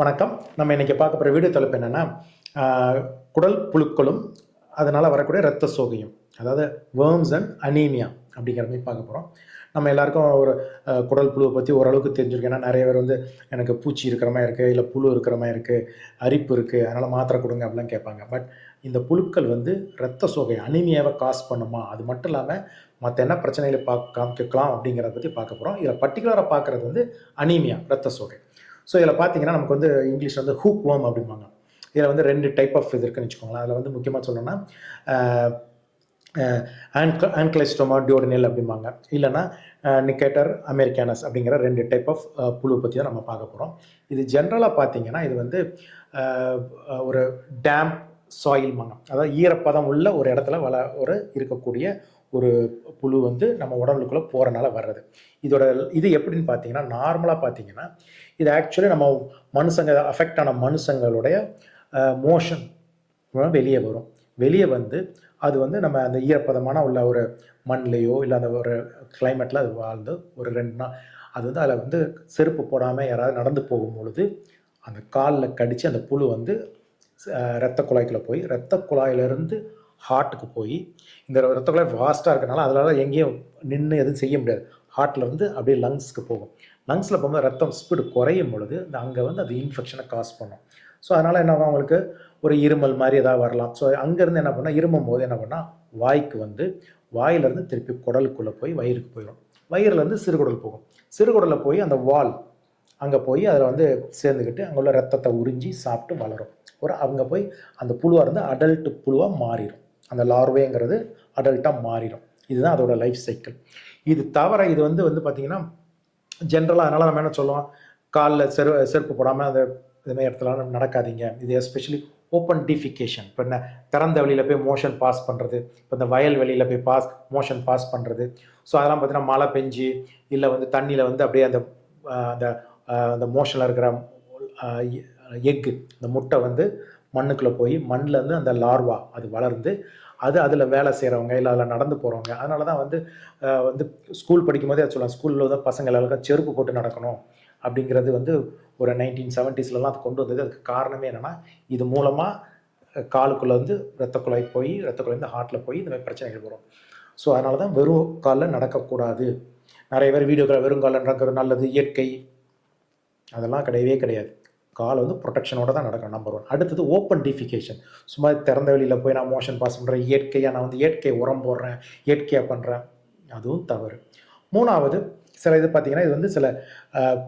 வணக்கம். நம்ம இன்றைக்கி பார்க்க போகிற வீடியோ தலைப்பு என்னென்னா குடல் புழுக்களும் அதனால் வரக்கூடிய ரத்த சோகையும் அதாவது வேர்ம்ஸ் அண்ட் அனீமியா அப்படிங்கிற மாதிரி பார்க்க போகிறோம் நம்ம எல்லாருக்கும் ஒரு குடல் புழுவை பற்றி ஓரளவுக்கு தெரிஞ்சிருக்கு ஏன்னா நிறைய பேர் வந்து எனக்கு பூச்சி இருக்கிற மாதிரி இருக்குது இல்லை புழு இருக்கிற மாதிரி இருக்குது அரிப்பு இருக்குது அதனால் மாத்திரை கொடுங்க அப்படிலாம் கேட்பாங்க. பட் இந்த புழுக்கள் வந்து ரத்த சோகை அனிமியாவை காஸ் பண்ணுமா? அது மட்டும் இல்லாமல் மற்ற என்ன பிரச்சனைகளை பார்க்க காமிக்கலாம் அப்படிங்கிறத பற்றி பார்க்க போகிறோம் இதில் பர்டிகுலராக பார்க்குறது வந்து அனீமியா ரத்த சோகை. ஸோ இதில் பார்த்தீங்கன்னா நமக்கு வந்து இங்கிலீஷ் வந்து ஹூக் worm அப்படிம்பாங்க. இதில் வந்து ரெண்டு டைப் ஆஃப் இது இருக்குன்னு வச்சுக்கோங்களேன். அதில் வந்து முக்கியமாக சொல்லணும்னா ஆன்க ஆன்கிளைஸ்டோமா டியோடனில் அப்படிம்பாங்க. இல்லைன்னா நிக்கேட்டர் அமெரிக்கானஸ் அப்படிங்கிற ரெண்டு டைப் ஆஃப் புழு பற்றி தான் நம்ம பார்க்க போகிறோம் இது ஜென்ரலாக பார்த்தீங்கன்னா இது வந்து ஒரு டேம்ப் சாயில் மங்கம் அதாவது ஈரப்பதம் உள்ள ஒரு இடத்துல வள ஒரு இருக்கக்கூடிய ஒரு புழு வந்து நம்ம உடம்புக்குள்ளே போகிறனால வர்றது. இதோட இது எப்படின்னு பார்த்தீங்கன்னா நார்மலாக பார்த்தீங்கன்னா இது ஆக்சுவலி நம்ம மனுஷங்க அஃபெக்ட் ஆன மனுஷங்களுடைய மோஷன் வெளியே வரும். வெளியே வந்து அது வந்து நம்ம அந்த ஈரப்பதமான உள்ள ஒரு மண்லேயோ இல்லை அந்த ஒரு கிளைமேட்டில் அது வாழ்ந்து ஒரு ரெண்டு நாள் அது வந்து அதில் வந்து செருப்பு போடாமல் யாராவது நடந்து போகும் பொழுது அந்த காலில் கடித்து அந்த புழு வந்து ரத்த இரத்த குழாய்க்குள்ள போய் இரத்த குழாயிலிருந்து ஹார்ட்டுக்கு போய் இந்த இரத்த குழாய் வாஸ்ட்டாக இருக்கனால அதனால் எங்கேயும் நின்று எதுவும் செய்ய முடியாது. ஹார்ட்டில் அப்படியே லங்ஸ்க்கு போகும். லங்ஸில் போகும்போது ரத்தம் ஸ்பீடு குறையும் பொழுது அங்கே வந்து அது இன்ஃபெக்ஷனை காஸ் பண்ணும். ஸோ அதனால் என்ன ஆகும் அவங்களுக்கு? ஒரு இருமல் மாதிரி ஏதாவது வரலாம். ஸோ அங்கேருந்து என்ன பண்ணால் இருமும் போது என்ன பண்ணால் வாய்க்கு வந்து வாயிலிருந்து திருப்பி குடலுக்குள்ளே போய் வயிறுக்கு போயிடும் வயிறுலேருந்து சிறுகுடல் போகும். சிறுகுடலில் போய் அந்த வால் அங்கே போய் அதில் வந்து சேர்ந்துக்கிட்டு அங்கே உள்ள ரத்தத்தை உறிஞ்சி சாப்பிட்டு வளரும். ஒரு அங்கே போய் அந்த புழுவாக இருந்து அடல்ட்டு புழுவாக மாறிடும் அந்த லார்வேங்கிறது அடல்ட்டாக மாறிடும். இதுதான் அதோட லைஃப் சைக்கிள் இது தவிர இது வந்து வந்து பார்த்திங்கன்னா ஜென்ரலாக அதனால் நம்ம என்ன சொல்லுவோம்? காலில் செரு செருப்பு போடாமல் அந்த இதுமாதிரி இடத்துலலாம் நடக்காதீங்க. இது எஸ்பெஷலி ஓப்பன் டிஃபிகேஷன் இப்போ என்ன திறந்த வெளியில் போய் மோஷன் பாஸ் பண்ணுறது இப்போ இந்த வயல் வெளியில் போய் பாஸ் மோஷன் பாஸ் பண்ணுறது ஸோ அதெல்லாம் பார்த்தீங்கன்னா மழை பெஞ்சு இல்லை வந்து தண்ணியில் வந்து அப்படியே அந்த அந்த அந்த மோஷனில் இருக்கிற எக்கு இந்த முட்டை வந்து மண்ணுக்குள்ளே போய் மண்ணிலேருந்து அந்த லார்வா அது வளர்ந்து அது அதில் வேலை செய்கிறவங்க இல்லை அதில் நடந்து போகிறவங்க அதனால தான் வந்து வந்து ஸ்கூல் படிக்கும்போதே அது சொல்லலாம். ஸ்கூலில் தான் பசங்க எல்லாருக்கும் செருப்பு போட்டு நடக்கணும் அப்படிங்கிறது வந்து ஒரு நைன்டீன் செவன்ட்டீஸ்லலாம் அது கொண்டு வந்தது. அதுக்கு காரணமே என்னென்னா இது மூலமாக காலுக்குள்ளே வந்து ரத்த குழாய் போய் ரத்த குழாய் வந்து ஹார்ட்டில் போய் இந்த மாதிரி பிரச்சனைகள் வரும். ஸோ அதனால தான் வெறும் காலில் நடக்கக்கூடாது. நிறைய பேர் வீடியோக்களை வெறும் காலில் நடக்கிறது நல்லது இயற்கை. அதெல்லாம் கிடையவே கிடையாது. கால் வந்து ப்ரொடெக்ஷனோட தான் நடக்கும் நம்பர் ஒன் அடுத்தது ஓப்பன் டிஃபிகேஷன் சும்மா திறந்த வெளியில் போய் நான் மோஷன் பாஸ் பண்ணுறேன் இயற்கையாக நான் வந்து இயற்கை உரம் போடுறேன் இயற்கையாக பண்ணுறேன் அதுவும் தவறு. மூணாவது சில இது பார்த்தீங்கன்னா இது வந்து சில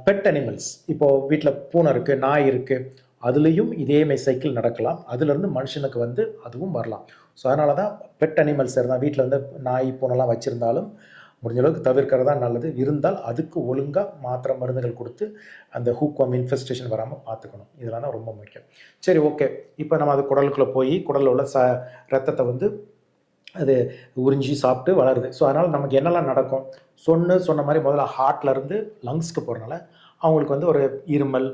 பெட் அனிமல்ஸ் இப்போது வீட்டில் பூனை இருக்குது நாய் இருக்குது அதுலேயும் இதே சைக்கிள் நடக்கலாம். அதுலேருந்து மனுஷனுக்கு வந்து அதுவும் வரலாம். ஸோ அதனால தான் பெட் அனிமல்ஸ் இருந்தால் வீட்டில் வந்து நாய் பூனைலாம் வச்சுருந்தாலும் முடிஞ்ச அளவுக்கு தவிர்க்கிறது தான் நல்லது. இருந்தால் அதுக்கு ஒழுங்காக மாத்திரை மருந்துகள் கொடுத்து அந்த ஹூக்வாம் இன்ஃபெஸ்டேஷன் வராமல் பார்த்துக்கணும் இதெல்லாம் தான் ரொம்ப முக்கியம். சரி ஓகே. இப்போ நம்ம அது குடலுக்குள்ளே போய் குடலில் உள்ள ச ரத்தத்தை வந்து அது உறிஞ்சி சாப்பிட்டு வளருது. ஸோ அதனால் நமக்கு என்னெல்லாம் நடக்கும்? சொன்னு சொன்ன மாதிரி முதல்ல ஹார்ட்லேருந்து லங்ஸ்க்கு போகிறனால அவங்களுக்கு வந்து ஒரு இருமல்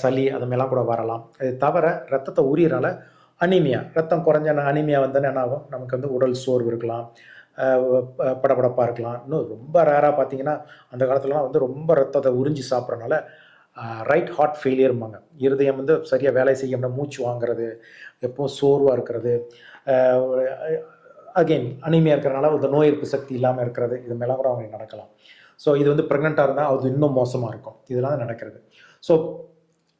சளி அது மாதிரிலாம் கூட வரலாம். இது தவிர ரத்தத்தை உரியறனால அனீமியா ரத்தம் குறைஞ்ச அனீமியா வந்தோன்னே என்ன ஆகும்? நமக்கு வந்து உடல் சோர்வு இருக்கலாம். படபடப்பாக இருக்கலாம். இன்னும் ரொம்ப ரேராக பார்த்தீங்கன்னா அந்த காலத்துலலாம் வந்து ரொம்ப ரத்தத்தை உறிஞ்சி சாப்பிட்றனால ரைட் ஹார்ட் ஃபெயிலியர்பாங்க இருதயம் வந்து சரியாக வேலை செய்ய முடியாது மூச்சு வாங்குறது எப்பவும் சோர்வாக இருக்கிறது அகெயின் அனிமையாக இருக்கிறனால இந்த நோய் எதிர்ப்பு சக்தி இல்லாமல் இருக்கிறது இது மேலாம் கூட அவங்களுக்கு நடக்கலாம். ஸோ இது வந்து ப்ரெக்னெண்ட்டாக இருந்தால் அது இன்னும் மோசமாக இருக்கும். இதெல்லாம் நடக்கிறது. ஸோ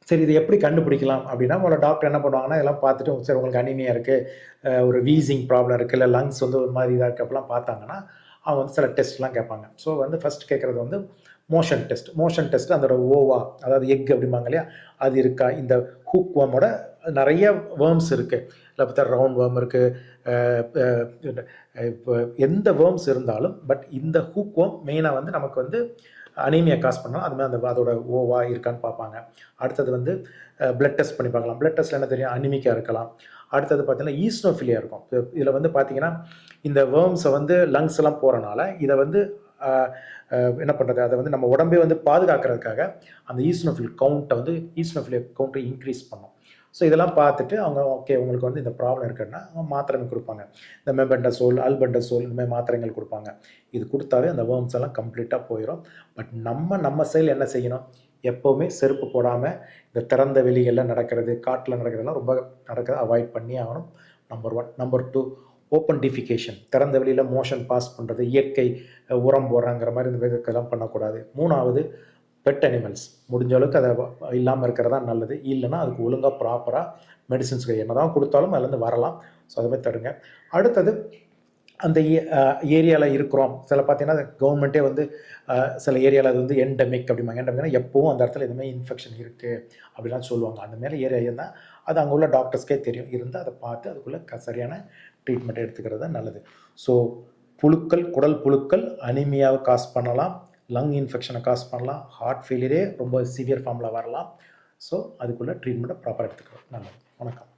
சரி இது எப்படி கண்டுபிடிக்கலாம் அப்படின்னா உங்களோட டாக்டர் என்ன பண்ணுவாங்கன்னா இதெல்லாம் பார்த்துட்டு சரி உங்களுக்கு அனிமியா இருக்குது ஒரு வீசிங் ப்ராப்ளம் இருக்குது இல்லை லங்ஸ் வந்து ஒரு மாதிரி இதாக இருக்குது பார்த்தாங்கன்னா அவங்க வந்து சில டெஸ்ட்லாம் கேட்பாங்க. ஸோ வந்து ஃபஸ்ட் கேட்குறது வந்து மோஷன் டெஸ்ட் மோஷன் டெஸ்ட் அதோட ஓவா அதாவது எக் அப்படிம்பாங்க இல்லையா அது இருக்கா? இந்த ஹூக் வேமோட நிறைய வேர்ம்ஸ் இருக்குது இல்லை பார்த்தா ரவுண்ட் வேர்ம் இருக்குது இப்போ எந்த வேர்ம்ஸ் இருந்தாலும் பட் இந்த ஹூக் வேர்ம் மெயினாக வந்து நமக்கு வந்து அனீமியா காஸ் பண்ணாலும். அது மாதிரி அந்த அதோட ஓவா இருக்கான்னு பார்ப்பாங்க. அடுத்தது வந்து பிளட் டெஸ்ட் பண்ணி பார்க்கலாம். பிளட் டெஸ்ட்டில் என்ன தெரியும்? அனிமிக்கா இருக்கலாம். அடுத்தது பார்த்தீங்கன்னா ஈஸ்னோஃபிலியா இருக்கும். இதில் வந்து பார்த்தீங்கன்னா இந்த வேர்ம்ஸை வந்து லங்ஸ் எல்லாம் போகிறனால இதை வந்து என்ன பண்ணுறது அதை வந்து நம்ம உடம்பே வந்து பாதுகாக்கிறதுக்காக அந்த ஈஸ்னோஃபில் கவுண்ட்டை வந்து ஈஸ்னோஃபிலியா கவுண்ட்டை இன்க்ரீஸ் பண்ணும். ஸோ இதெல்லாம் பார்த்துட்டு அவங்க ஓகே உங்களுக்கு வந்து இந்த ப்ராப்ளம் இருக்குன்னா அவங்க மாத்திரைங்க கொடுப்பாங்க. இந்த மெபெண்டசோல் அல்பெண்டசோல் இந்த மாதிரி மாத்திரைகள் கொடுப்பாங்க. இது கொடுத்தாவே அந்த வேர்ம்ஸ் எல்லாம் கம்ப்ளீட்டாக போயிடும் பட் நம்ம நம்ம சைடில் என்ன செய்யணும்? எப்போவுமே செருப்பு போடாமல் இந்த திறந்த வெளிகளில் நடக்கிறது காட்டில் நடக்கிறதெல்லாம் ரொம்ப நடக்கிறத அவாய்ட் பண்ணி ஆகணும். Number one number two open defecation திறந்த வெளியில் மோஷன் பாஸ் பண்ணுறது இயற்கை உரம் போடுறாங்கிற மாதிரி இந்த இதுக்கெல்லாம் பண்ணக்கூடாது. மூணாவது பெட் அனிமல்ஸ் முடிஞ்ச அளவுக்கு அதை இல்லாமல் இருக்கிறதா நல்லது. இல்லைன்னா அதுக்கு ஒழுங்காக ப்ராப்பராக மெடிசின்ஸ் என்ன தான் கொடுத்தாலும் அதுலேருந்து வரலாம். ஸோ அதை மாதிரி தடுங்க. அடுத்தது அந்த ஏரியாவில் இருக்கிறோம். சில பார்த்தீங்கன்னா கவர்மெண்ட்டே வந்து சில ஏரியாவில் அது வந்து எண்டமிக் அப்படிம்பாங்க. எண்டமிக்னா எப்போவும் அந்த இடத்துல எதுவுமே இன்ஃபெக்ஷன் இருக்குது அப்படிலாம் சொல்லுவாங்க. அந்த மாதிரி ஏரியா இருந்தால் அது அங்கே உள்ள டாக்டர்ஸ்க்கே தெரியும். இருந்தால் அதை பார்த்து அதுக்குள்ளே க சரியான ட்ரீட்மெண்ட் எடுத்துக்கிறது தான் நல்லது. ஸோ புழுக்கள் குடல் புழுக்கள் அனிமியாவை காஸ் பண்ணலாம். லங் இன்ஃபெக்ஷனை காஸ் பண்ணலாம் ஹார்ட் ஃபெயிலியரே ரொம்ப சிவியர் ஃபார்மில் வரலாம். ஸோ அதுக்குள்ளே ட்ரீட்மெண்ட்டை ப்ராப்பராக எடுத்துக்கலாம். நல்லது வணக்கம்.